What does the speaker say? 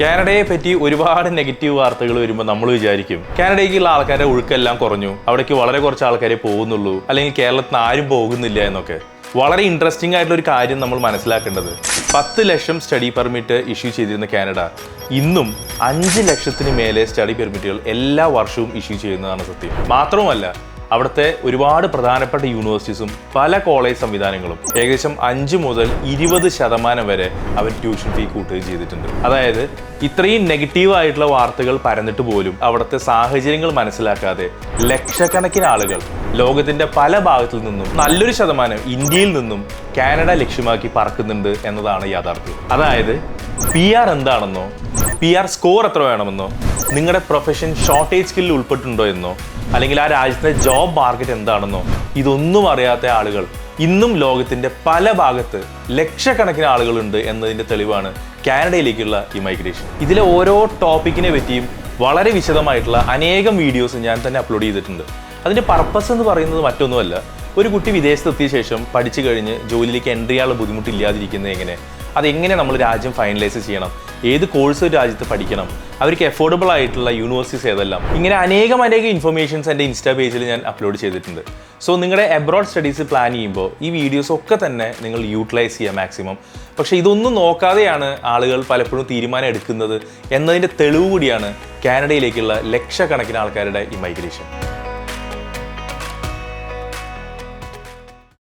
കാനഡയെ പറ്റി ഒരുപാട് നെഗറ്റീവ് വാർത്തകൾ വരുമ്പോൾ നമ്മൾ വിചാരിക്കും. കാനഡയ്ക്കുള്ള ആൾക്കാരുടെ ഒഴുക്കെല്ലാം കുറഞ്ഞു. അവിടേക്ക് വളരെ കുറച്ച് ആൾക്കാരെ പോകുന്നുള്ളൂ. അല്ലെങ്കിൽ കേരളത്തിൽ ആരും പോകുന്നില്ല എന്നൊക്കെ. വളരെ ഇൻട്രസ്റ്റിംഗ് ആയിട്ടുള്ള ഒരു കാര്യം നമ്മൾ മനസ്സിലാക്കേണ്ടത്. പത്ത് ലക്ഷം സ്റ്റഡി പെർമിറ്റ് ഇഷ്യൂ ചെയ്തിരുന്ന കാനഡ. ഇന്നും അഞ്ച് ലക്ഷത്തിന് മേലെ സ്റ്റഡി പെർമിറ്റുകൾ എല്ലാ വർഷവും ഇഷ്യൂ ചെയ്യുന്നതാണ് സത്യം. മാത്രവുമല്ല അവിടുത്തെ ഒരുപാട് പ്രധാനപ്പെട്ട യൂണിവേഴ്സിറ്റീസും പല കോളേജ് സംവിധാനങ്ങളും ഏകദേശം അഞ്ച് മുതൽ ഇരുപത് ശതമാനം വരെ അവർ ട്യൂഷൻ ഫീ കൂട്ടുകയും ചെയ്തിട്ടുണ്ട്. അതായത് ഇത്രയും നെഗറ്റീവ് ആയിട്ടുള്ള വാർത്തകൾ പരന്നിട്ട് പോലും അവിടുത്തെ സാഹചര്യങ്ങൾ മനസ്സിലാക്കാതെ ലക്ഷക്കണക്കിന് ആളുകൾ ലോകത്തിന്റെ പല ഭാഗത്തു നിന്നും നല്ലൊരു ശതമാനം ഇന്ത്യയിൽ നിന്നും കാനഡ ലക്ഷ്യമാക്കി പറക്കുന്നുണ്ട് എന്നതാണ് യാഥാർത്ഥ്യം. അതായത് പി ആർ എന്താണെന്നോ പി ആർ സ്കോർ എത്ര വേണമെന്നോ? നിങ്ങളുടെ പ്രൊഫഷൻ ഷോർട്ടേജ് സ്കില്ലിൽ ഉൾപ്പെട്ടിട്ടുണ്ടോ എന്നോ? അല്ലെങ്കിൽ ആ രാജ്യത്തെ ജോബ് മാർക്കറ്റ് എന്താണെന്നോ? ഇതൊന്നും അറിയാത്ത ആളുകൾ. ഇന്നും ലോകത്തിന്റെ പല ഭാഗത്ത് ലക്ഷക്കണക്കിന് ആളുകളുണ്ട് എന്നതിന്റെ തെളിവാണ് കാനഡയിലേക്കുള്ള ഈ മൈഗ്രേഷൻ ഇതിലെ ഓരോ ടോപ്പിക്കിനെ പറ്റിയും വളരെ വിശദമായിട്ടുള്ള അനേകം വീഡിയോസ് ഞാൻ തന്നെ അപ്ലോഡ് ചെയ്തിട്ടുണ്ട്. അതിന്റെ പർപ്പസ് എന്ന് പറയുന്നത് മറ്റൊന്നുമല്ല. ഒരു കുട്ടി വിദേശത്തെത്തിയ ശേഷം പഠിച്ചു കഴിഞ്ഞ് ജോലിയിലേക്ക് എൻട്രി ചെയ്യാനുള്ള ബുദ്ധിമുട്ടില്ലാതിരിക്കുന്നത് എങ്ങനെ? അതെങ്ങനെ നമ്മൾ രാജ്യം ഫൈനലൈസ് ചെയ്യണം? ഏത് കോഴ്സ് ഒരു രാജ്യത്ത് പഠിക്കണം? അവർക്ക് എഫോർഡബിൾ ആയിട്ടുള്ള യൂണിവേഴ്സിറ്റീസ് ഏതെല്ലാം? ഇങ്ങനെ അനേകം അനേകം ഇൻഫർമേഷൻസ് എന്റെ ഇൻസ്റ്റാ പേജിൽ ഞാൻ അപ്ലോഡ് ചെയ്തിട്ടുണ്ട്. സോ നിങ്ങളുടെ എബ്രോഡ് സ്റ്റഡീസ് പ്ലാൻ ചെയ്യുമ്പോൾ ഈ വീഡിയോസ് ഒക്കെ തന്നെ നിങ്ങൾ യൂട്ടിലൈസ് ചെയ്യുക മാക്സിമം പക്ഷേ ഇതൊന്നും നോക്കാതെയാണ് ആളുകൾ പലപ്പോഴും തീരുമാനം എടുക്കുന്നത് എന്നതിന്റെ തെളിവ് കൂടിയാണ് കാനഡയിലേക്കുള്ള ലക്ഷക്കണക്കിന് ആൾക്കാരുടെ ഈ മൈഗ്രേഷൻ